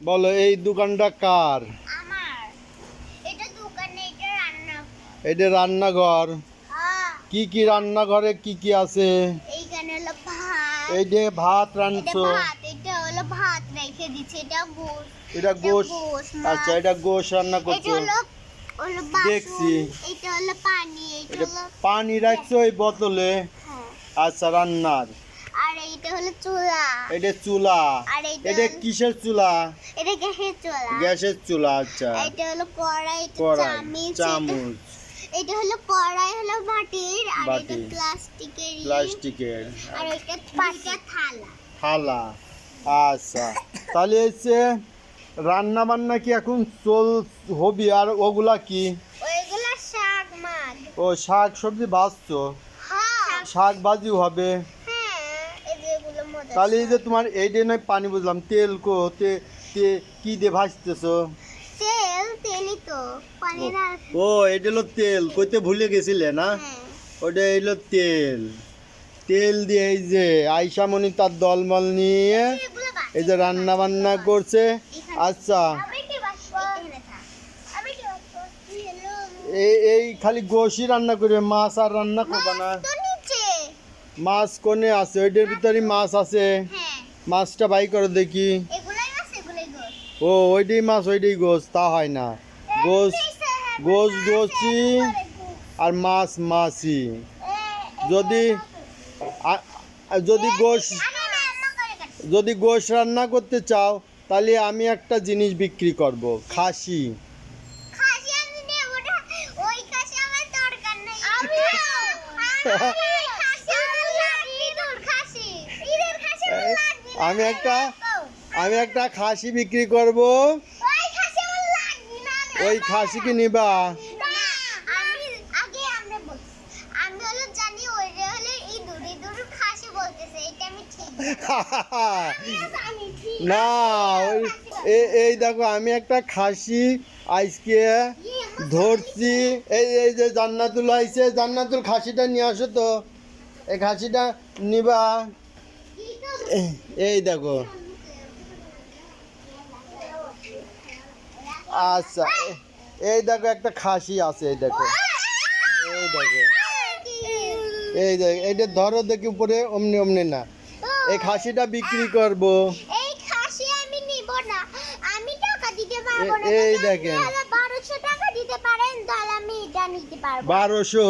বলো এই দোকানটা কার? এটা রান্নাঘর। হ্যাঁ। কি কি রান্নাঘরে কি কি আছে? এইখানে হলো ভাত। এই যে ভাত এটা এটা হলো ভাত রেখে দিচ্ছে। এটা গোশ। এটা গোশ। গোশ, আচ্ছা এটা গোশ রান্না করছ। দেখছি। এটা হলো পানি এটা এটা পানি রাখছো ওই বোতলে? হ্যাঁ। আচ্ছা রান্নার। হলো চুলা। এটা চুলা। এটা কিসের চুলা? এটা গ্যাসের চুলা। গ্যাসের চুলা আচ্ছা। এটা হলো কড়াই চামচ চামচ। এটা- হলো কড়াই হলো মাটির আর এটা প্লাস্টিকের প্লাস্টিকের। আর এটা পাটা থালা। থালা। আচ্ছা। তাহলে হচ্ছে রান্না বান্না কি এখন চল হবি? আর ওগুলা কি? ওইগুলো শাক মাছ। ও শাক সবজি ভাজছো? হ্যাঁ। শাক ভাজিও হবে হ্যাঁ এই যে এগুলো মজা তাহলে এই যে তোমার এই যে নয় পানি বুঝলাম। তেল কো তে তে কি দিয়ে ভাজতেছো? তেল তেলই তো পানি না ও এটা হলো তেল কইতে ভুলে গেছিলে না? হ্যাঁ। ওটা হলো তেল। তেল দিয়ে এই যে আইসামণি তার দলমল নিয়ে এই যে রান্না বান্না করছে। আচ্ছা। এই এই খালি গোশি রান্না করবে মাছ আর রান্না করবে না। মাছ কোনে আছে? ওইটার ভিতরে মাছ আছে। হ্যাঁ মাছটা বাই করো দেখি। এগুলাই আছে এগুলাই গোস ও ওইটাই মাছ ওইটাই গোস তা হয় না। গোস গোস গোসি আর মাছ মাছি। যদি যদি গোশ যদি গোশ রান্না করতে চাও তাহলে আমি একটা জিনিস বিক্রি করব। খাসি। আমি একটা- আমি একটা খাসি বিক্রি করব। ওই খাসি কি নিবা? না ওই এই দেখো আমি একটা খাসি আজকে ধরছি। এই এই যে জান্নাতুল আইছে জান্নাতুল খাসিটা নিয়ে আসো তো। এই খাসিটা নিবা। এই দেখো। আচ্ছা এই দেখো একটা খাসি আছে এই দেখো। এই দেখো। এই দেখো এইটা ধরো দেখি উপরে অমনি অমনি না। এই খাসিটা বিক্রি করব। এই খাসি আমি নিব না। আমি টাকা দিতে পারব না। এই দেখেন। আপনি হলো বারোশো টাকা দিতে পারেন তাহলে আমি এটা নিতে পারব। বারোশো?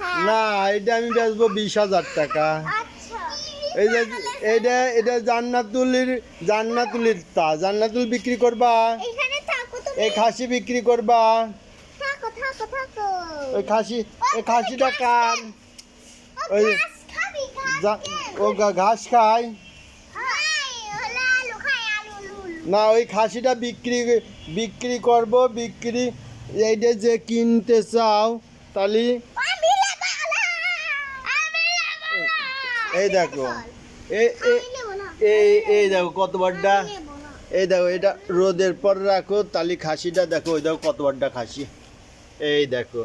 হ্যাঁ। না এটা আমি বেচবো বিশ হাজার টাকা। আচ্ছা এই যে এটা এটা জান্নাতুলির জান্নাতুলির তা জান্নাতুল বিক্রি করবা। এই খাসি বিক্রি করবা। ওই খাসি এই খাসিটা কার? ওই ঘাস খেয়ে। ও ঘাস না ওই খাসিটা বিক্রি বিক্রি করব বিক্রি। এইটা যে কিনতে চাও তাহলে আমি নেব না আমি নেব না এই দেখো। এই এই- দেখো কত না। এই দেখো এটা রোদের পর রাখো তাহলে খাসিটা দেখো ওই দেখো কত বড়টা খাসি। এই দেখো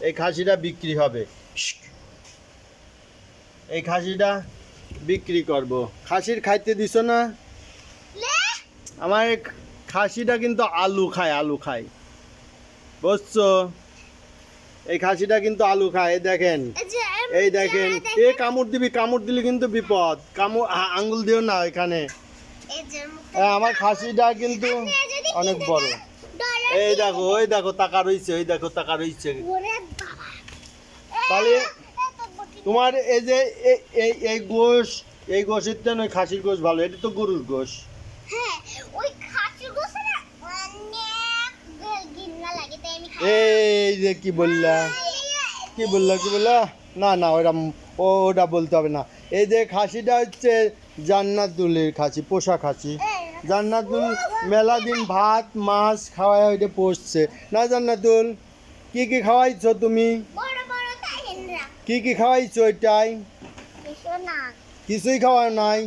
এই খাসিটা বিক্রি হবে। এই খাসিটা বিক্রি করব। খাসির খাইতে দিছ না? আমার খাসিটা কিন্তু আলু খায় আলু খায়। বুঝছ? এই খাসিটা কিন্তু আলু খায় এই দেখেন। এই দেখেন এ কামড় দিবি কামড় দিলে কিন্তু বিপদ। কামড় আঙ্গুল দিও না এখানে। হ্যাঁ, আমার খাসিটা কিন্তু অনেক বড়। এই দেখো ওই দেখো টাকা রইছে ওই দেখো টাকা রইছে। তাহলে তোমার এই যে এই এই এই গোশ এই গোশের থেকে ওই খাসির গোশ ভালো এটা তো গরুর গোশ হ্যাঁ ওই খাসির গোশে না অনেক গেল- ঘিন্না লাগে তাই আমি খাই এই যে কি বললা? কি বললা কি বললা? না না ওটা ও ওটা বলতে হবে না। এই যে খাসিটা হচ্ছে জান্নাতুলের খাসি পোষা খাসি। জান্নাতুল মেলা দিন ভাত মাছ খাওয়ায় ওইটা পোষছে। না জান্নাতুল কি কি খাওয়াইছো তুমি? কি কি খাওয়াইছো ওইটাই? কিছুই খাওয়া নাই।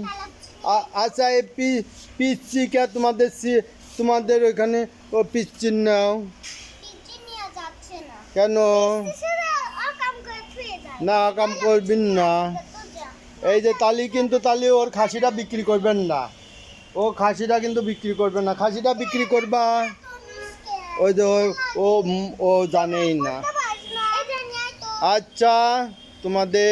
আচ্ছা এই পি পিচ্ছি কে তোমাদের তোমাদের ওইখানে ও পিচ্ছি নাও। কেন? না, কাম করবেন না। এই যে তালি কিন্তু তালি, ওর খাসিটা বিক্রি করবেন না। ও খাসিটা কিন্তু বিক্রি করবে না। খাসিটা বিক্রি করবা? ওই যে ও- ও জানেই না। আচ্ছা তোমাদের